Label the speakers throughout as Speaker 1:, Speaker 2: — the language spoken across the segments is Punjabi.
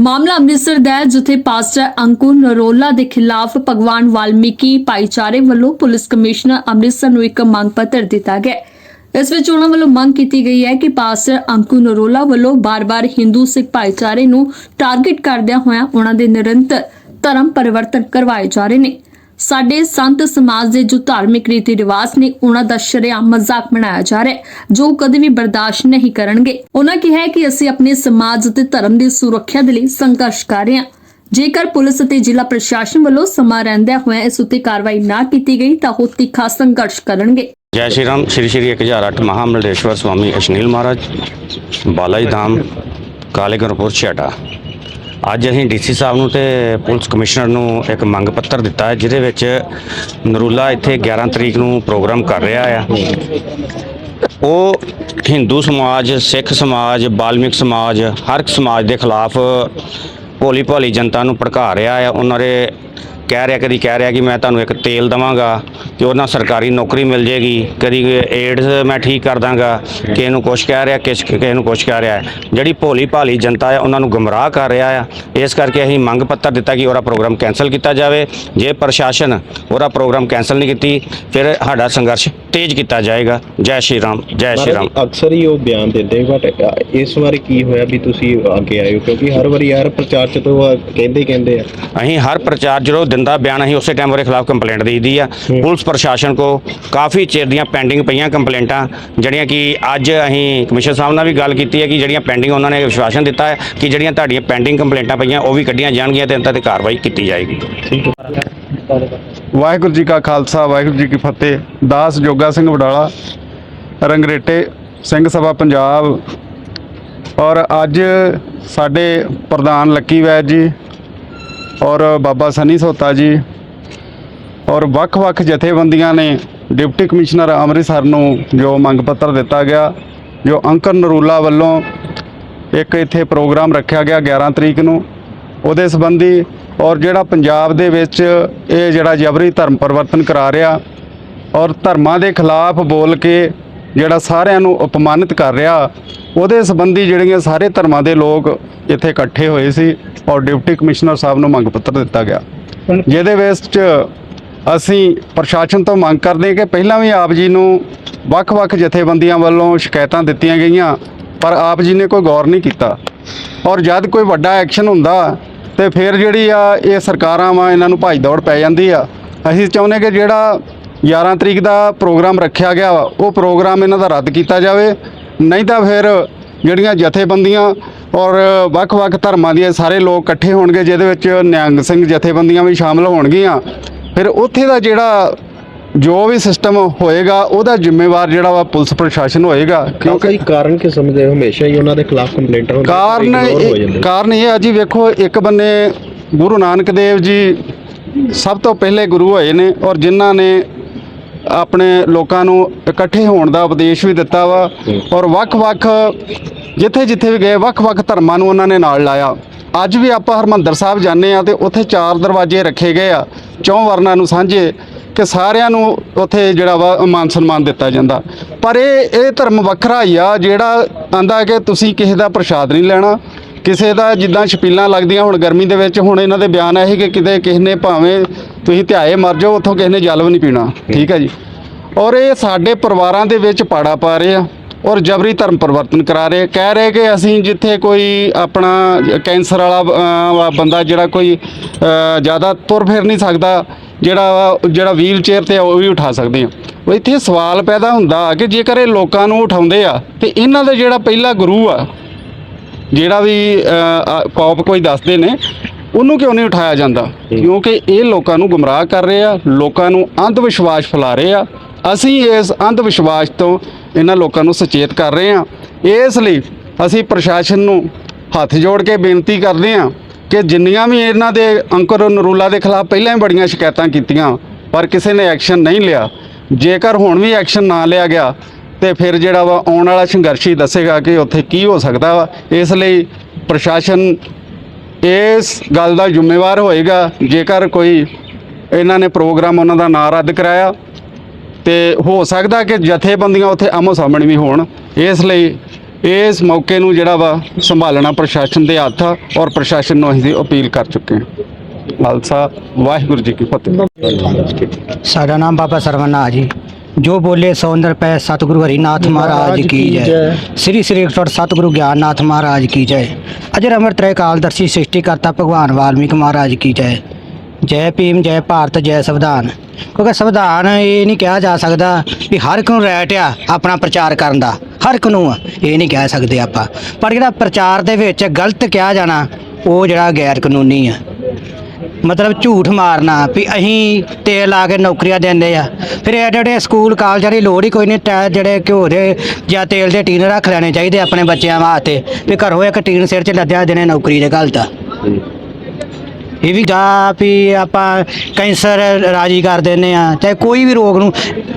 Speaker 1: ਮਾਮਲਾ ਅੰਮ੍ਰਿਤਸਰ ਦਾ ਹੈ, ਜਿੱਥੇ ਪਾਸਟਰ ਅੰਕੁਰ ਨਰੋਲਾ ਦੇ ਖਿਲਾਫ ਭਗਵਾਨ ਵਾਲਮੀਕੀ ਭਾਈਚਾਰੇ ਵੱਲੋਂ ਪੁਲਿਸ ਕਮਿਸ਼ਨਰ ਅੰਮ੍ਰਿਤਸਰ ਨੂੰ ਇੱਕ ਮੰਗ ਪੱਤਰ ਦਿੱਤਾ ਗਿਆ ਇਸ ਵਿੱਚ ਉਹਨਾਂ ਵੱਲੋਂ ਮੰਗ ਕੀਤੀ ਗਈ ਹੈ ਕਿ ਪਾਸਟਰ ਅੰਕੁਰ ਨਰੋਲਾ ਵੱਲੋਂ ਬਾਰ-ਬਾਰ ਹਿੰਦੂ, ਸਿੱਖ ਭਾਈਚਾਰੇ ਨੂੰ ਟਾਰਗੇਟ ਕਰਦਿਆਂ ਹੋਇਆਂ ਉਹਨਾਂ ਦੇ ਨਿਰੰਤਰ ਧਰਮ ਪਰਿਵਰਤਨ ਕਰਵਾਏ ਜਾ ਰਹੇ ਨੇ। ਸਾਡੇ ਸੰਤ ਸਮਾਜ ਦੇ ਜੋ ਧਾਰਮਿਕ ਰੀਤੀ ਰਿਵਾਜ ਨੇ ਉਹਨਾਂ ਦਾ ਸ਼ਰੇਆਮ ਮਜ਼ਾਕ ਬਣਾਇਆ ਜਾ ਰਿਹਾ ਹੈ, ਜੋ ਕਦੇ ਵੀ ਬਰਦਾਸ਼ਤ ਨਹੀਂ ਕਰਨਗੇ। ਉਹਨਾਂ ਕਿਹਾ ਕਿ ਅਸੀਂ ਆਪਣੇ ਸਮਾਜ ਅਤੇ ਧਰਮ ਦੀ ਸੁਰੱਖਿਆ ਦੇ ਲਈ ਸੰਘਰਸ਼ ਕਰ ਰਹੇ ਹਾਂ। ਜੇਕਰ ਪੁਲਿਸ ਅਤੇ ਜ਼ਿਲ੍ਹਾ ਪ੍ਰਸ਼ਾਸਨ ਵੱਲੋਂ ਸਮਾਂ ਰਹਿੰਦਿਆਂ ਹੋਇਆ ਇਸ ਉੱਤੇ ਕਾਰਵਾਈ ਨਾ ਕੀਤੀ ਗਈ, ਤਾਂ ਉਹ ਤਿੱਖਾ ਸੰਘਰਸ਼ ਕਰਨਗੇ।
Speaker 2: ਜੈ ਸ਼੍ਰੀ ਰਾਮ, ਸ਼੍ਰੀ ਸ਼੍ਰੀ 1008 ਮਹਾਮੰਡਲੇਸ਼ਵਰ ਸਵਾਮੀ ਅਸ਼ਨੀਲ ਮਹਾਰਾਜ ਬਾਲਾਜੀ ਧਾਮ ਕਾਲੇਗਰਪੁਰ ਛੇੜਾ ਅੱਜ ਅਸੀਂ ਡੀਸੀ ਸਾਹਿਬ ਨੂੰ ਤੇ ਪੁਲਿਸ ਕਮਿਸ਼ਨਰ ਨੂੰ ਇੱਕ ਮੰਗ ਪੱਤਰ ਦਿੱਤਾ ਹੈ, ਜਿਹਦੇ ਵਿੱਚ ਨਰੂਲਾ ਇੱਥੇ 11 ਤਰੀਕ ਨੂੰ ਪ੍ਰੋਗਰਾਮ ਕਰ ਰਿਹਾ ਆ। ਉਹ ਹਿੰਦੂ ਸਮਾਜ, ਸਿੱਖ ਸਮਾਜ, ਬਾਲਮਿਕ ਸਮਾਜ, ਹਰ ਇੱਕ ਸਮਾਜ ਦੇ ਖਿਲਾਫ ਭੋਲੀ ਭਾਲੀ ਜਨਤਾ ਨੂੰ ਭੜਕਾ ਰਿਹਾ ਆ। ਉਹਨਾਂ ਦੇ ਕਹਿ ਰਿਹਾ ਕਦੀ ਕਹਿ ਰਿਹਾ ਕਿ ਮੈਂ ਤੁਹਾਨੂੰ ਇੱਕ ਤੇਲ ਦਵਾਂਗਾ ਤੇ ਉਹਨਾਂ ਸਰਕਾਰੀ ਨੌਕਰੀ ਮਿਲ ਜੇਗੀ ਕਦੀ ਏਡਸ ਮੈਂ ਠੀਕ ਕਰ ਦਾਂਗਾ ਕਿਸੇ ਨੂੰ ਕੁਛ ਕਹਿ ਰਿਹਾ ਕਿਸ ਕਿਸੇ ਨੂੰ ਕੁਛ ਕਹਿ ਰਿਹਾ ਹੈ। ਜਿਹੜੀ ਭੋਲੀ ਭਾਲੀ ਜਨਤਾ ਹੈ ਉਹਨਾਂ ਨੂੰ ਗੁੰਮਰਾਹ ਕਰ ਰਿਹਾ ਆ। ਇਸ ਕਰਕੇ ਅਸੀਂ ਮੰਗ ਪੱਤਰ ਦਿੱਤਾ ਕਿ ਉਹਦਾ ਪ੍ਰੋਗਰਾਮ ਕੈਨਸਲ ਕੀਤਾ ਜਾਵੇ। ਜੇ ਪ੍ਰਸ਼ਾਸਨ ਉਹਦਾ ਪ੍ਰੋਗਰਾਮ ਕੈਨਸਲ ਨਹੀਂ ਕੀਤੀ ਫਿਰ ਸਾਡਾ ਸੰਘਰਸ਼ ਤੇਜ਼ ਕੀਤਾ ਜਾਏਗਾ। ਜੈ ਸ਼੍ਰੀ ਰਾਮ ਜੈ ਸ਼੍ਰੀ ਰਾਮ।
Speaker 3: ਅਕਸਰ ਹੀ ਉਹ ਬਿਆਨ ਦਿੰਦੇ ਬਟ ਇਸ ਵਾਰੀ ਕੀ ਹੋਇਆ ਵੀ ਤੁਸੀਂ ਅੱਗੇ ਆਏ ਹੋ? ਕਿਉਂਕਿ ਹਰ ਵਾਰੀ ਯਾਰ ਪ੍ਰਚਾਰ ਚ ਤਾਂ ਕਹਿੰਦੇ ਕਹਿੰਦੇ ਆ।
Speaker 2: ਅਸੀਂ ਹਰ ਪ੍ਰਚਾਰ ਜਦੋਂ ਦਿੰਦਾ ਬਿਆਨ ਅਸੀਂ ਉਸੇ ਟਾਈਮ ਉਹਦੇ ਖਿਲਾਫ ਕੰਪਲੇਂਟ ਦੇਈਦੀ ਆ। ਪੁਲਿਸ ਪ੍ਰਸ਼ਾਸਨ ਕੋ ਕਾਫੀ ਚਿਰ ਦੀਆਂ ਪੈਂਡਿੰਗ ਪਈਆਂ ਕੰਪਲੇਂਟਾਂ ਜਿਹੜੀਆਂ ਕਿ ਅੱਜ ਅਸੀਂ ਕਮਿਸ਼ਨ ਸਾਹਿਬ ਨਾਲ ਵੀ ਗੱਲ ਕੀਤੀ ਹੈ ਕਿ ਜਿਹੜੀਆਂ ਪੈਂਡਿੰਗ ਉਹਨਾਂ ਨੇ ਵਿਸ਼ਵਾਸਨ ਦਿੱਤਾ ਹੈ ਕਿ ਜਿਹੜੀਆਂ ਤੁਹਾਡੀਆਂ ਪੈਂਡਿੰਗ ਕੰਪਲੇਂਟਾਂ ਪਈਆਂ ਉਹ ਵੀ ਕੱਢੀਆਂ ਜਾਣਗੀਆਂ ਤੇ ਇਹਨਾਂ ਤੇ ਕਾਰਵਾਈ ਕੀਤੀ ਜਾਏਗੀ।
Speaker 4: ਵਾਹਿਗੁਰੂ ਜੀ ਕਾ ਖਾਲਸਾ ਵਾਹਿਗੁਰੂ ਜੀ ਕੀ ਫਤਿਹ। ਦਾਸ ਜੋਗਾ ਸਿੰਘ ਵਡਾਲਾ ਰੰਗਰੇਟੇ ਸਿੰਘ ਸਭਾ ਪੰਜਾਬ। ਔਰ ਅੱਜ ਸਾਡੇ ਪ੍ਰਧਾਨ ਲੱਕੀ ਵੈਦ ਜੀ ਔਰ ਬਾਬਾ ਸਨੀ ਸੋਤਾ ਜੀ ਔਰ ਵੱਖ-ਵੱਖ ਜਥੇਬੰਦੀਆਂ ਨੇ ਡਿਪਟੀ ਕਮਿਸ਼ਨਰ ਅੰਮ੍ਰਿਤਸਰ ਨੂੰ ਜੋ ਮੰਗ ਪੱਤਰ ਦਿੱਤਾ ਗਿਆ, ਜੋ ਅੰਕਰ ਨਰੂਲਾ ਵੱਲੋਂ ਇੱਕ ਇੱਥੇ ਪ੍ਰੋਗਰਾਮ ਰੱਖਿਆ ਗਿਆ 11 ਤਰੀਕ ਨੂੰ, ਉਹਦੇ ਸੰਬੰਧੀ ਔਰ ਜਿਹੜਾ ਪੰਜਾਬ ਦੇ ਵਿੱਚ ਇਹ ਜਿਹੜਾ ਜਬਰੀ ਧਰਮ ਪਰਿਵਰਤਨ ਕਰਾ ਰਿਹਾ ਔਰ ਧਰਮਾਂ ਦੇ ਖਿਲਾਫ ਬੋਲ ਕੇ ਜਿਹੜਾ ਸਾਰਿਆਂ ਨੂੰ ਅਪਮਾਨਿਤ ਕਰ ਰਿਹਾ, ਉਹਦੇ ਸੰਬੰਧੀ ਜਿਹੜੀਆਂ ਸਾਰੇ ਧਰਮਾਂ ਦੇ ਲੋਕ ਇੱਥੇ ਇਕੱਠੇ ਹੋਏ ਸੀ ਔਰ ਡਿਪਟੀ ਕਮਿਸ਼ਨਰ ਸਾਹਿਬ ਨੂੰ ਮੰਗ ਪੱਤਰ ਦਿੱਤਾ ਗਿਆ। ਜਿਹਦੇ ਵਿੱਚ ਅਸੀਂ ਪ੍ਰਸ਼ਾਸਨ ਤੋਂ ਮੰਗ ਕਰਦੇ ਕਿ ਪਹਿਲਾਂ ਵੀ ਆਪ ਜੀ ਨੂੰ ਵੱਖ-ਵੱਖ ਜਥੇਬੰਦੀਆਂ ਵੱਲੋਂ ਸ਼ਿਕਾਇਤਾਂ ਦਿੱਤੀਆਂ ਗਈਆਂ, ਪਰ ਆਪ ਜੀ ਨੇ ਕੋਈ ਗੌਰ ਨਹੀਂ ਕੀਤਾ। ਔਰ ਜਦ ਕੋਈ ਵੱਡਾ ਐਕਸ਼ਨ ਹੁੰਦਾ ਤੇ ਫਿਰ ਜਿਹੜੀ ਆ ਇਹ ਸਰਕਾਰਾਂ ਵਾ, ਇਹਨਾਂ ਨੂੰ ਭਾਈ ਦੌੜ ਪੈ ਜਾਂਦੀ ਆ। ਅਸੀਂ ਚਾਹੁੰਦੇ ਕਿ ਜਿਹੜਾ 11 ਤਰੀਕ ਦਾ ਪ੍ਰੋਗਰਾਮ ਰੱਖਿਆ ਗਿਆ ਵਾ ਉਹ ਪ੍ਰੋਗਰਾਮ ਇਹਨਾਂ ਦਾ ਰੱਦ ਕੀਤਾ ਜਾਵੇ ਨਹੀਂ ਤਾਂ ਫਿਰ ਜਿਹੜੀਆਂ ਜਥੇਬੰਦੀਆਂ ਔਰ ਵੱਖ-ਵੱਖ ਧਰਮਾਂ ਦੇ ਸਾਰੇ ਲੋਕ ਇਕੱਠੇ ਹੋਣਗੇ ਜਿਹਦੇ ਵਿੱਚ ਨਿਹੰਗ ਸਿੰਘ ਜਥੇਬੰਦੀਆਂ ਵੀ ਸ਼ਾਮਲ ਹੋਣਗੀਆਂ ਫਿਰ ਉੱਥੇ ਦਾ ਜਿਹੜਾ ਜੋ ਵੀ ਸਿਸਟਮ ਹੋਏਗਾ ਉਹਦਾ ਜ਼ਿੰਮੇਵਾਰ ਜਿਹੜਾ ਵਾ ਪੁਲਿਸ ਪ੍ਰਸ਼ਾਸਨ ਹੋਏਗਾ
Speaker 3: ਕਿਉਂਕਿ ਕਾਰਨ ਕੀ ਸਮਝਦੇ ਹਮੇਸ਼ਾ ਹੀ ਉਹਨਾਂ ਦੇ ਖਿਲਾਫ ਕੰਪਲੇਂਟਾਂ ਹੁੰਦੀਆਂ
Speaker 4: ਕਾਰਨ ਕਾਰਨ ਇਹ ਆ ਜੀ ਵੇਖੋ ਇੱਕ ਬੰਨੇ ਗੁਰੂ ਨਾਨਕ ਦੇਵ ਜੀ ਸਭ ਤੋਂ ਪਹਿਲੇ ਗੁਰੂ ਹੋਏ ਨੇ ਔਰ ਜਿਨ੍ਹਾਂ ਨੇ ਆਪਣੇ ਲੋਕਾਂ ਨੂੰ ਇਕੱਠੇ ਹੋਣ ਦਾ ਉਪਦੇਸ਼ ਵੀ ਦਿੱਤਾ ਵਾ ਔਰ ਵੱਖ-ਵੱਖ ਜਿੱਥੇ ਜਿੱਥੇ ਵੀ ਗਏ ਵੱਖ-ਵੱਖ ਧਰਮਾਂ ਨੂੰ ਉਹਨਾਂ ਨੇ ਨਾਲ ਲਾਇਆ। ਅੱਜ ਵੀ ਆਪਾਂ ਹਰਮੰਦਰ ਸਾਹਿਬ ਜਾਂਦੇ ਆ ਤੇ ਉੱਥੇ ਚਾਰ ਦਰਵਾਜ਼ੇ ਰੱਖੇ ਗਏ ਆ। ਚੌਂ ਵਰਨਾਂ ਨੂੰ ਸਾਂਝੇ ਕਿ ਸਾਰਿਆਂ ਨੂੰ ਉੱਥੇ ਜਿਹੜਾ ਵਾ ਮਾਨ ਸਨਮਾਨ ਦਿੱਤਾ ਜਾਂਦਾ। ਪਰ ਇਹ ਇਹ ਧਰਮ ਵੱਖਰਾ ਹੀ ਆ ਜਿਹੜਾ ਆਂਦਾ ਕਿ ਤੁਸੀਂ ਕਿਸੇ ਦਾ ਪ੍ਰਸ਼ਾਦ ਨਹੀਂ ਲੈਣਾ। ਕਿਸੇ ਦਾ ਜਿੱਦਾਂ ਛਪੀਲਾਂ ਲੱਗਦੀਆਂ ਹੁਣ ਗਰਮੀ ਦੇ ਵਿੱਚ ਹੁਣ ਇਹਨਾਂ ਦੇ ਬਿਆਨ ਇਹ ਕਿ ਕਿਤੇ ਕਿਸੇ ਨੇ ਭਾਵੇਂ ਤੁਸੀਂ ਧਿਆਏ ਮਰ ਜਾਓ ਉੱਥੋਂ ਕਿਸੇ ਨੇ ਜਲ ਵੀ ਨਹੀਂ ਪੀਣਾ। ਠੀਕ ਹੈ ਜੀ। ਔਰ ਇਹ ਸਾਡੇ ਪਰਿਵਾਰਾਂ ਦੇ ਵਿੱਚ ਪਾੜਾ ਪਾ ਰਹੇ ਆ ਔਰ ਜਬਰੀ ਧਰਮ ਪਰਿਵਰਤਨ ਕਰਾ ਰਹੇ ਕਹਿ ਰਹੇ ਕਿ ਅਸੀਂ ਜਿੱਥੇ ਕੋਈ ਆਪਣਾ ਕੈਂਸਰ ਵਾਲਾ ਬੰਦਾ ਜਿਹੜਾ ਕੋਈ ਜ਼ਿਆਦਾ ਤੁਰ ਫਿਰ ਨਹੀਂ ਸਕਦਾ ਜਿਹੜਾ ਜਿਹੜਾ ਵੀਲ ਚੇਅਰ ਤੇ ਆ, ਉਹ ਵੀ ਉਠਾ ਸਕਦੇ ਆ। ਉਹ ਇੱਥੇ ਸਵਾਲ ਪੈਦਾ ਹੁੰਦਾ ਕਿ ਜੇਕਰ ਇਹ ਲੋਕਾਂ ਨੂੰ ਉਠਾਉਂਦੇ ਆ ਤੇ ਇਹਨਾਂ ਦਾ ਜਿਹੜਾ ਪਹਿਲਾ ਗੁਰੂ ਆ ਜਿਹੜਾ ਵੀ ਪੌਪ ਕੋਈ ਦੱਸਦੇ ਨੇ ਉਹਨੂੰ ਕਿਉਂ ਨਹੀਂ ਉਠਾਇਆ ਜਾਂਦਾ? ਕਿਉਂਕਿ ਇਹ ਲੋਕਾਂ ਨੂੰ ਗੁੰਮਰਾਹ ਕਰ ਰਹੇ ਆ ਲੋਕਾਂ ਨੂੰ ਅੰਧ ਵਿਸ਼ਵਾਸ ਫੈਲਾ ਰਹੇ ਆ। ਅਸੀਂ ਇਸ ਅੰਧ ਵਿਸ਼ਵਾਸ ਤੋਂ ਇਹਨਾਂ ਲੋਕਾਂ ਨੂੰ ਸੁਚੇਤ ਕਰ ਰਹੇ ਆ। ਇਸ ਲਈ ਅਸੀਂ ਪ੍ਰਸ਼ਾਸਨ ਨੂੰ ਹੱਥ ਜੋੜ ਕੇ ਬੇਨਤੀ ਕਰਦੇ ਆ ਕਿ ਜਿੰਨੀਆਂ ਵੀ ਇਹਨਾਂ ਦੇ ਅੰਕੁਰ ਨਰੂਲਾ ਦੇ ਖਿਲਾਫ ਪਹਿਲਾਂ ਹੀ ਬੜੀਆਂ ਸ਼ਿਕਾਇਤਾਂ ਕੀਤੀਆਂ ਪਰ ਕਿਸੇ ਨੇ ਐਕਸ਼ਨ ਨਹੀਂ ਲਿਆ। ਜੇਕਰ ਹੁਣ ਵੀ ਐਕਸ਼ਨ ਨਾ ਲਿਆ ਗਿਆ ਤੇ ਫਿਰ ਜਿਹੜਾ ਵਾ ਆਉਣ ਵਾਲਾ ਸੰਘਰਸ਼ ਹੀ ਦੱਸੇਗਾ ਕਿ ਉੱਥੇ ਕੀ ਹੋ ਸਕਦਾ ਵਾ। ਇਸ ਲਈ ਪ੍ਰਸ਼ਾਸਨ ਇਸ ਗੱਲ ਦਾ ਜ਼ਿੰਮੇਵਾਰ ਹੋਏਗਾ। ਜੇਕਰ ਕੋਈ ਇਹਨਾਂ ਨੇ ਪ੍ਰੋਗਰਾਮ ਉਹਨਾਂ ਦਾ ਨਾਂ ਰੱਦ ਕਰਾਇਆ, ਤੇ ਹੋ ਸਕਦਾ ਕਿ ਜਥੇਬੰਦੀਆਂ ਉੱਥੇ ਆਮੋ ਸਾਹਮਣੇ ਵੀ ਹੋਣ। ਇਸ ਲਈ ਇਸ ਮੌਕੇ ਨੂੰ ਜਿਹੜਾ ਵਾ ਸੰਭਾਲਣਾ ਪ੍ਰਸ਼ਾਸਨ ਦੇ ਹੱਥ ਆ ਔਰ ਪ੍ਰਸ਼ਾਸਨ ਨੂੰ ਅਸੀਂ ਅਪੀਲ ਕਰ ਚੁੱਕੇ ਹਾਂ। ਖਾਲਸਾ ਵਾਹਿਗੁਰੂ ਜੀ ਕੀ ਫਤਿਹ।
Speaker 5: ਸਾਡਾ ਨਾਮ ਬਾਬਾ ਸਰਵਨਾ ਜੀ। ਜੋ ਬੋਲੇ ਸੋ ਅੰਦਰ ਪੈ ਸਤਿਗੁਰੂ ਹਰੀਨਾਥ ਮਹਾਰਾਜ ਕੀ ਜੈ। ਸ੍ਰੀ ਸ੍ਰੀ ਅਖੰਡ ਸਤਿਗੁਰੂ ਗਿਆਨਨਾਥ ਮਹਾਰਾਜ ਕੀ ਜੈ। ਅਜਰ ਅਮਰ ਤ੍ਰੈ ਕਾਲਦਰਸ਼ੀ ਸ੍ਰਿਸ਼ਟੀ ਕਰਤਾ ਭਗਵਾਨ ਵਾਲਮੀਕ ਮਹਾਰਾਜ ਕੀ ਜੈ। ਜੈ ਭੀਮ ਜੈ ਭਾਰਤ ਜੈ ਸੰਵਿਧਾਨ। ਕਿਉਂਕਿ ਸੰਵਿਧਾਨ ਇਹ ਨਹੀਂ ਕਿਹਾ ਜਾ ਸਕਦਾ ਵੀ ਹਰ ਇੱਕ ਨੂੰ ਰਾਈਟ ਆ ਆਪਣਾ ਪ੍ਰਚਾਰ ਕਰਨ ਦਾ। ਹਰ ਇੱਕ ਨੂੰ ਆ, ਇਹ ਨਹੀਂ ਕਹਿ ਸਕਦੇ ਆਪਾਂ। ਪਰ ਜਿਹੜਾ ਪ੍ਰਚਾਰ ਦੇ ਵਿੱਚ ਗਲਤ ਕਿਹਾ ਜਾਣਾ ਉਹ ਜਿਹੜਾ ਗੈਰ ਕਾਨੂੰਨੀ ਆ। ਮਤਲਬ ਝੂਠ ਮਾਰਨਾ ਵੀ ਅਸੀਂ ਤੇਲ ਲਾ ਕੇ ਨੌਕਰੀਆਂ ਦਿੰਦੇ ਆ। ਫਿਰ ਐਡੇ ਐਡੇ ਸਕੂਲ ਕਾਲਜਾਂ ਦੀ ਲੋੜ ਹੀ ਕੋਈ ਨਹੀਂ ਟੈ ਜਿਹੜੇ ਘਿਓ ਦੇ ਜਾਂ ਤੇਲ ਦੇ ਟੀਨ ਰੱਖ ਲੈਣੇ ਚਾਹੀਦੇ ਆਪਣੇ ਬੱਚਿਆਂ ਵਾਸਤੇ। ਵੀ ਘਰੋਂ ਇੱਕ ਟੀਨ ਸਿਰ 'ਚ ਲੱਦਿਆ ਦੇਣੇ ਨੌਕਰੀ ਦੇ ਗੱਲ ਤਾਂ ਇਹ ਵੀ ਗਾ ਵੀ ਆਪਾਂ ਕੈਂਸਰ ਰਾਜੀ ਕਰ ਦਿੰਨੇ ਆ ਚਾਹੇ ਕੋਈ ਵੀ ਰੋਗ ਨੂੰ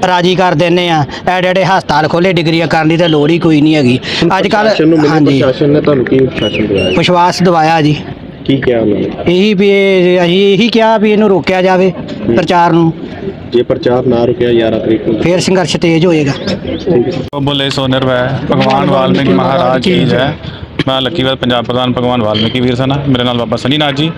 Speaker 5: ਰਾਜੀ ਕਰ ਦਿੰਨੇ ਆ ਐਡੇ ਐਡੇ ਹਸਪਤਾਲ ਖੋਲੇ ਡਿਗਰੀਆਂ ਕਰਨ ਦੀ ਤਾਂ ਲੋੜ ਹੀ ਕੋਈ ਨਹੀਂ ਹੈਗੀ। ਅੱਜ ਕੱਲ ਹਾਂਜੀ।
Speaker 3: ਪ੍ਰਸ਼ਾਸਨ ਨੇ ਤੁਹਾਨੂੰ ਕੀ ਪ੍ਰਸ਼ਾਸਨ ਦਵਾਇਆ?
Speaker 5: ਵਿਸ਼ਵਾਸ ਦਵਾਇਆ ਜੀ।
Speaker 3: ਕੀ ਕਿਹਾ ਉਹਨਾਂ ਨੇ?
Speaker 5: ਇਹੀ ਵੀ ਇਹ- ਅਸੀਂ ਇਹੀ ਕਿਹਾ ਵੀ ਇਹਨੂੰ ਰੋਕਿਆ ਜਾਵੇ ਪ੍ਰਚਾਰ ਨੂੰ।
Speaker 3: ਜੇ ਪ੍ਰਚਾਰ ਨਾ ਰੁਕਿਆ 11 ਤਰੀਕ ਨੂੰ
Speaker 5: ਫੇਰ ਸੰਘਰਸ਼ ਤੇਜ਼ ਹੋਏਗਾ।
Speaker 6: ਬੋਲੇ ਸੋ ਨਿਰਵੈ ਭਗਵਾਨ ਵਾਲਮੀਕ ਮਹਾਰਾਜ ਕੀ ਜੈ। ਮੈਂ ਲੱਕੀਵਾਲ ਪੰਜਾਬ ਪ੍ਰਧਾਨ ਭਗਵਾਨ ਵਾਲਮੀਕੀ ਵੀਰ ਸਨਾ ਮੇਰੇ ਨਾਲ ਬਾਬਾ ਸਨੀ ਨਾਥ ਜੀ।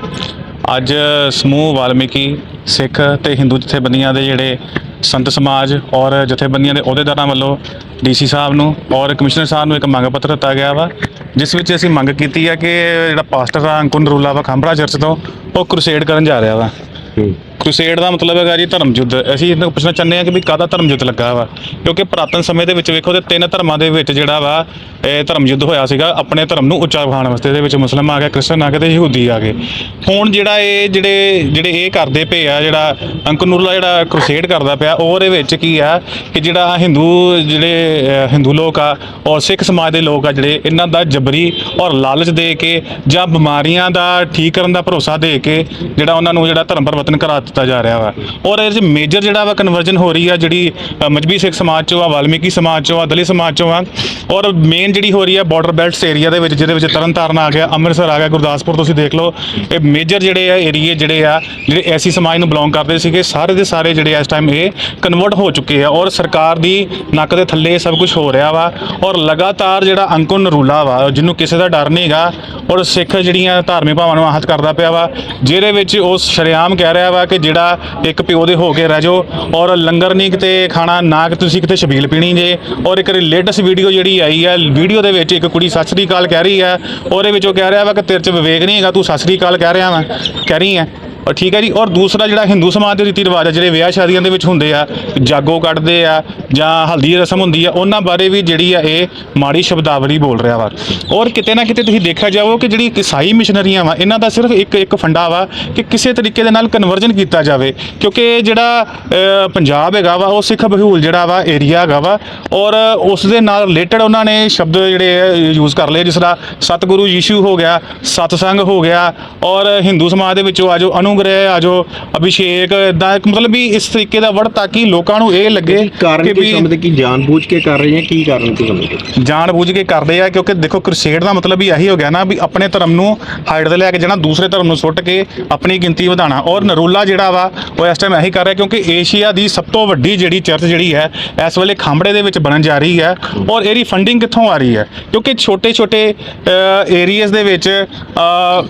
Speaker 6: ਅੱਜ ਸਮੂਹ ਵਾਲਮੀਕੀ ਸਿੱਖ ਤੇ ਹਿੰਦੂ ਜਥੇਬੰਦੀਆਂ ਦੇ ਜਿਹੜੇ ਸੰਤ ਸਮਾਜ ਔਰ ਜਥੇਬੰਦੀਆਂ ਦੇ ਅਹੁਦੇਦਾਰਾਂ ਵੱਲੋਂ ਡੀਸੀ ਸਾਹਿਬ ਨੂੰ ਔਰ ਕਮਿਸ਼ਨਰ ਸਾਹਿਬ ਨੂੰ ਇੱਕ ਮੰਗ ਪੱਤਰ ਦਿੱਤਾ ਗਿਆ ਵਾ, ਜਿਸ ਵਿੱਚ ਅਸੀਂ ਮੰਗ ਕੀਤੀ ਹੈ ਕਿ ਜਿਹੜਾ ਪਾਸਟਰ ਆ, ਅੰਕੁਰ ਨਰੂਲਾ ਵਾ ਖੰਭਰਾ ਚਰਚ ਤੋਂ, ਉਹ ਕ੍ਰੂਸੇਡ ਕਰਨ ਜਾ ਰਿਹਾ ਵਾ। ਕ੍ਰੂਸੇਡ ਦਾ ਮਤਲਬ ਹੈਗਾ ਜੀ ਧਰਮ ਯੁੱਧ ਅਸੀਂ ਇਹਨਾਂ ਨੂੰ ਪੁੱਛਣਾ ਚਾਹੁੰਦੇ ਹਾਂ ਕਿ ਵੀ ਕਾਹਦਾ ਧਰਮ ਯੁੱਧ ਲੱਗਾ ਵਾ? ਕਿਉਂਕਿ ਪੁਰਾਤਨ ਸਮੇਂ ਦੇ ਵਿੱਚ ਵੇਖੋ ਤੇ ਤਿੰਨ ਧਰਮਾਂ ਦੇ ਵਿੱਚ ਜਿਹੜਾ ਵਾ, ਇਹ ਧਰਮ ਯੁੱਧ ਹੋਇਆ ਸੀਗਾ, ਆਪਣੇ ਧਰਮ ਨੂੰ ਉੱਚਾ ਵਿਖਾਉਣ ਵਾਸਤੇ। ਇਹਦੇ ਵਿੱਚ ਮੁਸਲਮਾਨ ਆ ਗਏ, ਕ੍ਰਿਸਚਨ ਆ ਗਏ ਤੇ ਯਹੂਦੀ ਆ ਗਏ। ਹੁਣ ਜਿਹੜਾ ਇਹ, ਜਿਹੜੇ ਜਿਹੜੇ ਇਹ ਕਰਦੇ ਪਏ ਆ, ਜਿਹੜਾ ਅੰਕਨੂਰਲਾ ਜਿਹੜਾ ਕ੍ਰੂਸੇਡ ਕਰਦਾ ਪਿਆ ਉਹਦੇ ਵਿੱਚ ਕੀ ਆ ਕਿ ਜਿਹੜਾ ਹਿੰਦੂ ਜਿਹੜੇ ਹਿੰਦੂ ਲੋਕ ਆ, ਔਰ ਸਿੱਖ ਸਮਾਜ ਦੇ ਲੋਕ ਆ, ਜਿਹੜੇ ਇਹਨਾਂ ਦਾ ਜਬਰੀ ਔਰ ਲਾਲਚ ਦੇ ਕੇ ਜਾਂ ਬਿਮਾਰੀਆਂ ਦਾ ਠੀਕ ਕਰਨ ਦਾ ਭਰੋਸਾ ਦੇ ਕੇ ਜਿਹੜਾ ਉਹਨਾਂ ਨੂੰ ਜਿਹੜਾ ਧਰਮ ਪਰਿਵਰਤਨ ਕਰਾ ਦਿੱਤਾ ਜਾ ਰਿਹਾ ਵਾ। ਔਰ ਇਹ 'ਚ ਮੇਜਰ ਜਿਹੜਾ ਵਾ ਕਨਵਰਜਨ ਹੋ ਰਹੀ ਆ ਜਿਹੜੀ ਅ, ਮਜਬੀ ਸਿੱਖ ਸਮਾਜ ਚੋਂ ਆ ਵਾਲਮੀਕੀ ਸਮਾਜ ਚੋਂ ਆ ਦਲਿਤ ਸਮਾਜ ਚੋਂ ਆ। ਔਰ ਮੇਨ ਜਿਹੜੀ ਹੋ ਰਹੀ ਆ ਬਾਰਡਰ ਬੈਲਟਸ ਏਰੀਆ ਦੇ ਵਿੱਚ ਜਿਹਦੇ ਵਿੱਚ ਤਰਨਤਾਰਨ ਆ ਗਿਆ ਅੰਮ੍ਰਿਤਸਰ ਆ ਗਿਆ ਗੁਰਦਾਸਪੁਰ ਤੁਸੀਂ ਦੇਖ ਲਓ। ਇਹ ਮੇਜਰ ਜਿਹੜੇ ਆ ਏਰੀਏ ਜਿਹੜੇ ਆ ਜਿਹੜੇ ਐਸੀ ਸਮਾਜ ਨੂੰ ਬਿਲੋਂਗ ਕਰਦੇ ਸੀਗੇ ਸਾਰੇ ਦੇ ਸਾਰੇ ਜਿਹੜੇ ਇਸ ਟਾਈਮ ਇਹ ਕਨਵਰਟ ਹੋ ਚੁੱਕੇ ਆ। ਔਰ ਸਰਕਾਰ ਦੀ ਨੱਕ ਦੇ ਥੱਲੇ ਇਹ ਸਭ ਕੁਝ ਹੋ ਰਿਹਾ ਵਾ। ਔਰ ਲਗਾਤਾਰ ਜਿਹੜਾ ਅੰਕੁਰ ਨਰੂਲਾ ਵਾ ਜਿਹਨੂੰ ਕਿਸੇ ਦਾ ਡਰ ਨਹੀਂਗਾ ਔਰ ਸਿੱਖ ਜਿਹੜੀਆਂ ਧਾਰਮਿਕ ਭਾਵਾਂ ਨੂੰ ਆਹਤ ਕਰਦਾ ਪਿਆ ਵਾ ਜਿਹਦੇ ਵਿੱਚ ਉਹ ਸ਼ਰੇਆਮ ਕਹਿ ਰਿਹਾ ਵਾ ਕਿ ਜਿਹੜਾ ਇੱਕ ਪਿਓ ਦੇ ਹੋ ਕੇ ਰਹਿ ਜਾਓ ਔਰ ਲੰਗਰ ਨਹੀਂ ਕਿਤੇ ਖਾਣਾ, ਨਾ ਕਿ ਤੁਸੀਂ ਕਿਤੇ ਛਬੀਲ ਪੀਣੀ ਜੇ। ਔਰ ਇੱਕ ਲੇਟੈਸਟ ਵੀਡੀਓ ਜਿਹੜੀ ਆਈ ਹੈ, ਵੀਡੀਓ ਦੇ ਵਿੱਚ ਇੱਕ ਕੁੜੀ ਸਤਿ ਸ੍ਰੀ ਅਕਾਲ ਕਹਿ ਰਹੀ ਹੈ, ਉਹਦੇ ਵਿੱਚ ਉਹ ਕਹਿ ਰਿਹਾ ਵਾ ਕਿ ਤੇਰੇ 'ਚ ਵਿਵੇਕ ਨਹੀਂ ਹੈਗਾ, ਤੂੰ ਸਤਿ ਸ੍ਰੀ ਅਕਾਲ ਕਹਿ ਰਿਹਾ ਵਾ, ਕਹਿ ਰਹੀ ਹੈ। ਔਰ ਠੀਕ ਹੈ ਜੀ, ਔਰ ਦੂਸਰਾ ਜਿਹੜਾ ਹਿੰਦੂ ਸਮਾਜ ਦੇ ਰੀਤੀ ਰਿਵਾਜ ਆ, ਜਿਹੜੇ ਵਿਆਹ ਸ਼ਾਦੀਆਂ ਦੇ ਵਿੱਚ ਹੁੰਦੇ ਆ, ਜਾਗੋ ਕੱਢਦੇ ਆ ਜਾਂ ਹਲਦੀ ਦੀ ਰਸਮ ਹੁੰਦੀ ਆ, ਉਹਨਾਂ ਬਾਰੇ ਵੀ ਜਿਹੜੀ ਆ ਇਹ ਮਾੜੀ ਸ਼ਬਦਾਵਲੀ ਬੋਲ ਰਿਹਾ ਵਾ। ਔਰ ਕਿਤੇ ਨਾ ਕਿਤੇ ਤੁਸੀਂ ਦੇਖਿਆ ਜਾਵੋ ਕਿ ਜਿਹੜੀ ਈਸਾਈ ਮਿਸ਼ਨਰੀਆਂ ਵਾ, ਇਹਨਾਂ ਦਾ ਸਿਰਫ ਇੱਕ ਇੱਕ ਫੰਡਾ ਵਾ ਕਿ ਕਿਸੇ ਤਰੀਕੇ ਦੇ ਨਾਲ ਕਨਵਰਜਨ ਕੀਤਾ ਜਾਵੇ। ਕਿਉਂਕਿ ਜਿਹੜਾ ਪੰਜਾਬ ਹੈਗਾ ਵਾ, ਉਹ ਸਿੱਖ ਬਹੂਲ ਜਿਹੜਾ ਵਾ ਏਰੀਆ ਹੈਗਾ ਵਾ, ਔਰ ਉਸ ਦੇ ਨਾਲ ਰਿਲੇਟਡ ਉਹਨਾਂ ਨੇ ਸ਼ਬਦ ਜਿਹੜੇ ਯੂਜ਼ ਕਰ ਲਏ, ਜਿਸ ਤਰ੍ਹਾਂ ਸਤਿਗੁਰੂ ਯੀਸ਼ੂ ਹੋ ਗਿਆ, ਸਤਸੰਗ ਹੋ ਗਿਆ, ਔਰ ਹਿੰਦੂ ਸਮਾਜ ਦੇ ਵਿੱਚੋਂ ਆਜੋ ਅਨੁਗ੍ਰਹਿ ਆਜੋ ਅਭਿਸ਼ੇਕ ਇਦਾਂ ਮਤਲਬ ਵੀ ਇਸ ਤਰੀਕੇ ਦਾ ਵੜ ਤਾਂ ਕਿ ਲੋਕਾਂ ਨੂੰ ਇਹ ਲੱਗੇ
Speaker 3: ਕਾਰਨ ਕੀ
Speaker 6: ਵੀ
Speaker 3: ਸਮਝਦੇ ਕਿ ਜਾਣਬੁੱਝ ਕੇ ਕਰ ਰਹੇ ਹੈ ਕੀ ਕਾਰਨ ਕੀ ਸਮਝਦੇ?
Speaker 6: ਜਾਣ ਬੁੱਝ ਕੇ ਕਰਦੇ ਆ ਕਿਉਂਕਿ ਦੇਖੋ ਕ੍ਰੂਸੇਡ ਦਾ ਮਤਲਬ ਹੀ ਇਹੀ ਹੋ ਗਿਆ ਨਾ ਵੀ ਆਪਣੇ ਧਰਮ ਨੂੰ ਹਾਈਡ ਤੇ ਲੈ ਕੇ ਜਾਣਾ ਦੂਸਰੇ ਧਰਮ ਨੂੰ ਸੁੱਟ ਕੇ ਆਪਣੀ ਗਿਣਤੀ ਵਧਾਉਣਾ। ਔਰ ਨਰੂਲਾ ਜਿਹੜਾ ਵਾ ਉਹ ਇਸ ਟਾਈਮ ਇਹੀ ਕਰ ਰਿਹਾ ਕਿਉਂਕਿ ਏਸ਼ੀਆ ਦੀ ਸਭ ਤੋਂ ਵੱਡੀ ਜਿਹੜੀ ਚਰਚ ਜਿਹੜੀ ਹੈ ਇਸ ਵੇਲੇ ਖਾਂਬੜੇ ਦੇ ਵਿੱਚ ਬਣਨ ਜਾ ਰਹੀ ਹੈ। ਔਰ ਇਹਦੀ ਫੰਡਿੰਗ ਕਿੱਥੋਂ ਆ ਰਹੀ ਹੈ? ਕਿਉਂਕਿ ਛੋਟੇ ਛੋਟੇ ਏਰੀਆਜ਼ ਦੇ ਵਿੱਚ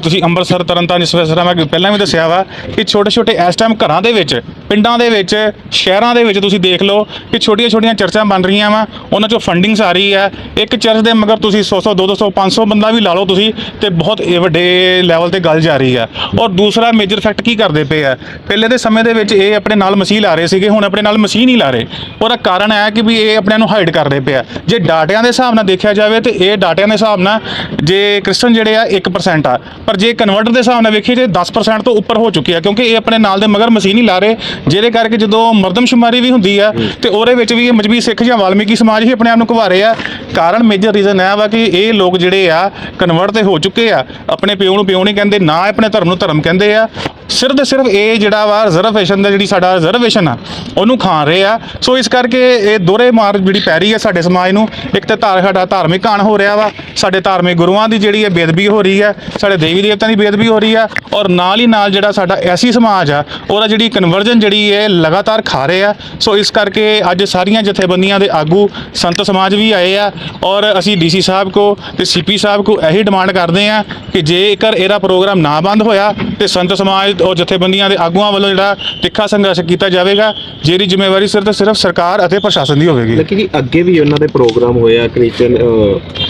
Speaker 6: ਤੁਸੀਂ ਅੰਮ੍ਰਿਤਸਰ ਤਰਨਤਾਰਨ ਜਿਸ ਤਰ੍ਹਾਂ ਮੈਂ ਪਹਿਲਾਂ ਵੀ ਦੱਸਿਆ ਵਾ ਕਿ ਛੋਟੇ ਛੋਟੇ ਇਸ ਟਾਈਮ ਘਰਾਂ ਦੇ ਵਿੱਚ, ਪਿੰਡਾਂ ਦੇ ਵਿੱਚ, ਸ਼ਹਿਰਾਂ ਦੇ ਵਿੱਚ ਤੁਸੀਂ ਦੇਖ ਲਓ ਕਿ ਛੋਟੀਆਂ ਛੋਟੀਆਂ ਚਰਚਾਂ ਬਣ ਰਹੀਆਂ ਵਾ। ਉਹਨਾਂ ਚੋਂ ਫੰਡਿੰਗਸ ਆ ਰਹੀ ਹੈ। ਇੱਕ ਚਰਚ ਦੇ ਮਗਰ ਤੁਸੀਂ 100 100 200 500 ਬੰਦਾ ਵੀ ਲਾ ਲਓ ਤੁਸੀਂ ਤੇ ਬਹੁਤ ਇਹ ਵੱਡੇ ਲੈਵਲ ਤੇ ਗੱਲ ਜਾ ਰਹੀ ਹੈ। ਔਰ ਦੂਸਰਾ ਮੇਜਰ ਫੈਕਟ ਕੀ ਕਰਦੇ ਪਏ ਆ? ਪਹਿਲੇ ਦੇ ਸਮੇਂ ਦੇ ਵਿੱਚ ਇਹ ਆਪਣੇ ਨਾਲ ਮਸੀਹ ਲਾ ਰਹੇ ਸੀਗੇ, ਹੁਣ ਆਪਣੇ ਨਾਲ ਮਸੀਹ ਨਹੀਂ ਲਾ ਰਹੇ। ਉਹਦਾ ਕਾਰਨ ਹੈ ਕਿ ਵੀ ਇਹ ਆਪਣੇ ਨੂੰ ਹਾਈਡ ਕਰਦੇ ਪਏ ਆ। ਜੇ ਡਾਟਿਆਂ ਦੇ ਹਿਸਾਬ ਨਾਲ ਦੇਖਿਆ ਜਾਵੇ ਤੇ ਇਹ ਡਾਟਿਆਂ ਦੇ ਹਿਸਾਬ ਨਾਲ ਜੇ ਕ੍ਰਿਸਚਨ ਜਿਹੜੇ ਆ 1% ਆ। ਪਰ ਜੇ ਕਨਵਰਟਰ ਦੇ ਹਿਸਾਬ ਨਾਲ ਵੇਖੀਏ, ਜੇ 10% ਤੋਂ ਉੱਪਰ ਹੋ ਚੁੱਕੀ ਆ ਕਿਉਂਕਿ ਇਹ ਆਪਣੇ ਨਾਲ ਦੇ ਮਗਰ ਮਸੀਹ ਨਹੀਂ ਲਾ ਰਹੇ ਜਿਹਦੇ ਕਰਕੇ ਜਦੋਂ ਮਰਦਮਸ਼ੁਮਾਰੀ ਵੀ ਹੁੰਦੀ ਆ ਤੇ ਉਹਦੇ ਵਿੱਚ ਵੀ ਇਹ ਮਜਬੀ ਸਿੱਖ ਜਾਂ ਵਾਲਮੀਕੀ ਸਮਾਜ ਹੀ ਆਪਣੇ ਆਪ ਨੂੰ ਘਵਾਰੇ ਆ। ਕਾਰਨ ਮੇਜਰ ਰੀਜ਼ਨ ਹੈ ਵਾ ਕਿ ਇਹ ਲੋਕ ਜਿਹੜੇ ਆ ਕਨਵਰਟ ਤੇ ਹੋ ਚੁੱਕੇ ਆ ਆਪਣੇ ਪਿਓ ਨੂੰ ਪਿਓ ਨਹੀਂ ਕਹਿੰਦੇ ਨਾ ਆਪਣੇ ਧਰਮ ਨੂੰ ਧਰਮ ਕਹਿੰਦੇ ਆ। ਸਿਰਫ ਤੇ ਸਿਰਫ ਇਹ ਜਿਹੜਾ ਵਾ ਰਿਜ਼ਰਵੇਸ਼ਨ ਦਾ ਜਿਹੜੀ ਸਾਡਾ ਰਿਜ਼ਰਵੇਸ਼ਨ ਆ ਉਹਨੂੰ ਖਾ ਰਹੇ ਆ। ਸੋ ਇਸ ਕਰਕੇ ਇਹ ਦੋਹਰੇ ਮਾਰ ਜਿਹੜੀ ਪੈ ਰਹੀ ਹੈ ਸਾਡੇ ਸਮਾਜ ਨੂੰ ਇੱਕ ਤੇ ਧਾਰ ਸਾਡਾ ਧਾਰਮਿਕ ਕਾਣ ਹੋ ਰਿਹਾ ਵਾ ਸਾਡੇ ਧਾਰਮਿਕ ਗੁਰੂਆਂ ਦੀ ਜਿਹੜੀ ਹੈ ਬੇਦਬੀ ਹੋ ਰਹੀ ਹੈ ਸਾਡੇ ਦੇਵੀ ਦੇਵਤਾਂ ਦੀ ਬੇਦਬੀ ਹੋ ਰਹੀ ਹੈ ਔਰ ਨਾਲ ਹੀ ਨਾਲ ਜਿਹੜਾ ਜਿਹੜਾ ਸਾਡਾ ਐਸੀ ਸਮਾਜ ਆ ਉਹਦਾ ਜਿਹੜੀ ਕਨਵਰਜਨ ਜਿਹੜੀ ਹੈ ਲਗਾਤਾਰ ਖਾ ਰਹੇ ਆ। ਸੋ ਇਸ ਕਰਕੇ ਅੱਜ ਸਾਰੀਆਂ ਜਥੇਬੰਦੀਆਂ ਦੇ ਆਗੂ ਸੰਤ ਸਮਾਜ ਵੀ ਆਏ ਆ ਔਰ ਅਸੀਂ ਡੀਸੀ ਸਾਹਿਬ ਕੋ ਤੇ ਸੀਪੀ ਸਾਹਿਬ ਕੋ ਇਹੀ ਡਿਮਾਂਡ ਕਰਦੇ ਆ ਕਿ ਜੇਕਰ ਇਹਦਾ ਪ੍ਰੋਗਰਾਮ ਨਾ ਬੰਦ ਹੋਇਆ ਤੇ ਸੰਤ ਸਮਾਜ ਔਰ ਜਥੇਬੰਦੀਆਂ ਦੇ ਆਗੂਆਂ ਵੱਲੋਂ ਜਿਹੜਾ ਤਿੱਖਾ ਸੰਘਰਸ਼ ਕੀਤਾ ਜਾਵੇਗਾ ਜਿਹਦੀ ਜ਼ਿੰਮੇਵਾਰੀ ਸਿਰਫ ਤੇ ਸਿਰਫ ਸਰਕਾਰ ਅਤੇ ਪ੍ਰਸ਼ਾਸਨ ਦੀ ਹੋਵੇਗੀ।
Speaker 3: ਲੇਕਿਨ ਜੀ ਅੱਗੇ ਵੀ ਉਹਨਾਂ ਦੇ ਪ੍ਰੋਗਰਾਮ ਹੋਏ ਆ ਕ੍ਰਿਸਚਨ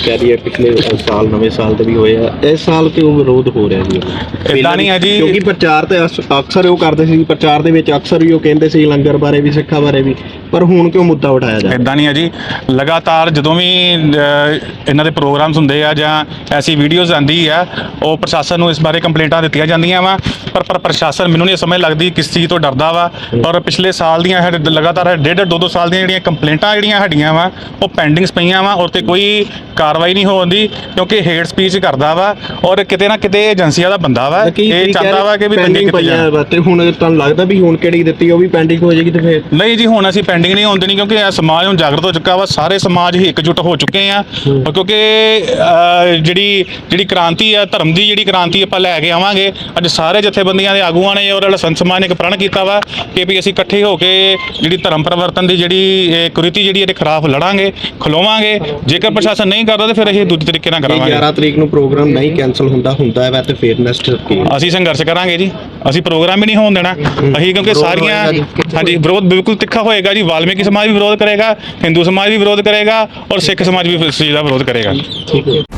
Speaker 3: ਦਈਏ ਪਿਛਲੇ ਸਾਲ ਨਵੇਂ ਸਾਲ ਤੇ ਵੀ ਹੋਏ ਆ। ਇਸ ਸਾਲ ਕਿਉਂ ਵਿਰੋਧ ਹੋ ਰਿਹਾ ਜੀ?
Speaker 6: ਏਦਾਂ ਨਹੀਂ ਹੈ ਜੀ।
Speaker 3: ਕਿਉਂਕਿ ਪ੍ਰਚਾਰ ਤੇ ਅਸ- ਅਕਸਰ ਉਹ ਕਰਦੇ ਸੀ ਪ੍ਰਚਾਰ ਦੇ ਵਿੱਚ ਅਕਸਰ ਵੀ ਉਹ ਕਹਿੰਦੇ ਸੀ ਲੰਗਰ ਬਾਰੇ ਵੀ ਸਿੱਖਾਂ ਬਾਰੇ ਵੀ ਪਰ ਹੁਣ ਕਿਉਂ ਮੁੱਦਾ ਉਠਾਇਆ ਜਾ ਰਿਹਾ
Speaker 6: ਇਦਾਂ ਨਹੀਂ ਹੈ ਜੀ। ਲਗਾਤਾਰ ਜਦੋਂ ਵੀ ਅਹ, ਇਹਨਾਂ ਦੇ ਪ੍ਰੋਗਰਾਮਸ ਹੁੰਦੇ ਆ ਜਾਂ ਐਸੀ ਵੀਡੀਓਜ਼ ਆਂਦੀ ਆ ਉਹ ਪ੍ਰਸ਼ਾਸਨ ਨੂੰ ਇਸ ਬਾਰੇ ਕੰਪਲੇਂਟਾਂ ਦਿੱਤੀਆਂ ਜਾਂਦੀਆਂ ਵਾ ਪਰ ਪਰ ਪ੍ਰਸ਼ਾਸਨ ਮੈਨੂੰ ਨਹੀਂ ਸਮਝ ਲੱਗਦੀ ਕਿਸ ਚੀਜ਼ ਤੋਂ ਡਰਦਾ ਵਾ। ਔਰ ਪਿਛਲੇ ਸਾਲ ਦੀਆਂ ਸਾਡੇ ਲਗਾਤਾਰ ਡੇਢ ਦੋ ਦੋ ਸਾਲ ਦੀਆਂ ਜਿਹੜੀਆਂ ਕੰਪਲੇਂਟਾਂ ਜਿਹੜੀਆਂ ਸਾਡੀਆਂ ਵਾ ਉਹ ਪੈਂਡਿੰਗਸ ਪਈਆਂ ਵਾ ਔਰ ਤੇ ਕੋਈ ਕਾਰਵਾਈ ਨਹੀਂ ਹੋਉਂਦੀ ਕਿਉਂਕਿ ਹੇਟ ਸਪੀਚ ਕਰਦਾ ਵਾ ਔਰ ਕਿਤੇ ਨਾ ਕਿਤੇ ਏਜੰਸੀਆਂ ਦਾ ਬੰਦਾ ਵਾ ਇਹ ਚਾਹੁੰਦਾ ਵਾ ਕਿ ਵੀ
Speaker 3: pending ਪਈਆਂ ਵਾ ਤੇ ਹੁਣ ਤੁਹਾਨੂੰ ਲੱਗਦਾ ਵੀ ਹੁਣ ਕਿਹੜੀ ਦਿੱਤੀ ਉਹ ਵੀ ਪੈਂਡਿੰਗ ਹੋ ਜਾਏਗੀ ਤੇ ਫਿਰ।
Speaker 6: ਨਹੀਂ ਜੀ ਹੁਣ ਅਸੀਂ ਪੈਂਡਿੰਗ ਨਹੀਂ ਹੋਣ ਦੇਣੀ ਕਿਉਂਕਿ ਇਹ ਸਮਾਜ ਹੁਣ ਜਾਗਰਤ ਹੋ ਚੁੱਕਾ ਵਾ ਸਾਰੇ ਸਮਾਜ ਹੀ ਇਕਜੁੱਟ ਹੋ ਚੁੱਕੇ ਆ। ਔਰ ਕਿਉਂਕਿ ਅਹ, ਜਿਹੜੀ ਜਿਹੜੀ ਕ੍ਰਾਂਤੀ ਆ ਧਰਮ ਦੀ ਜਿਹੜੀ ਕ੍ਰਾਂਤੀ ਆਪਾਂ ਲੈ ਕੇ ਆਵਾਂਗੇ ਅੱਜ ਸਾਰੇ ਜਥੇਬੰਦੀਆਂ ਦੇ ਆਗੂਆਂ ਨੇ ਔਰ ਸੰਤ ਸਮਾਜ ਨੇ ਇੱਕ ਪ੍ਰਣ ਕੀਤਾ ਵਾ ਕਿ ਵੀ ਅਸੀਂ ਇਕੱਠੇ ਹੋ ਕੇ ਜਿਹੜੀ ਧਰਮ ਪਰਿਵਰਤਨ ਦੀ ਜਿਹੜੀ ਇਹ ਕੁਰੀਤੀ ਜਿਹੜੀ ਇਹਦੇ ਖਿਲਾਫ ਲੜਾਂਗੇ ਖਲੋਵਾਂਗੇ। ਜੇਕਰ ਪ੍ਰਸ਼ਾਸਨ ਨਹੀਂ ਕਰਦਾ ਤਾਂ ਫਿਰ ਅਸੀਂ ਦੂਜੇ ਤਰੀਕੇ ਨਾਲ ਕਰਾਂਗੇ
Speaker 3: 11 ਤਰੀਕ ਨੂੰ ਪ੍ਰੋਗਰਾਮ ਨਹੀਂ ਕੈਨਸਲ ਹੁੰਦਾ ਹੁੰਦਾ ਹੈ ਵਾ ਤੇ ਫਿਰ ਨੈਕਸਟ
Speaker 6: ਅਸੀਂ ਸੰਘਰਸ਼ ਕਰਾਂਗੇ ਜੀ। ਅਸੀਂ ਪ੍ਰੋਗਰਾਮ ਹੀ ਨਹੀਂ ਹੋਣ ਦੇਣਾ। ਅਸੀਂ ਕਿਉਂਕਿ ਸਾਰੀਆਂ
Speaker 3: ਜੀ।
Speaker 6: ਹਾਂਜੀ ਵਿਰੋਧ ਬਿਲਕੁਲ ਤਿੱਖਾ ਹੋਏਗਾ ਜੀ। ਵਾਲਮੀਕੀ ਸਮਾਜ ਵੀ ਵਿਰੋਧ ਕਰੇਗਾ ਹਿੰਦੂ ਸਮਾਜ ਵੀ ਵਿਰੋਧ ਕਰੇਗਾ ਔਰ ਸਿੱਖ ਸਮਾਜ ਵੀ ਇਸ ਚੀਜ਼ ਦਾ ਵਿਰੋਧ ਕਰੇਗਾ।
Speaker 3: ਠੀਕ ਹੈ।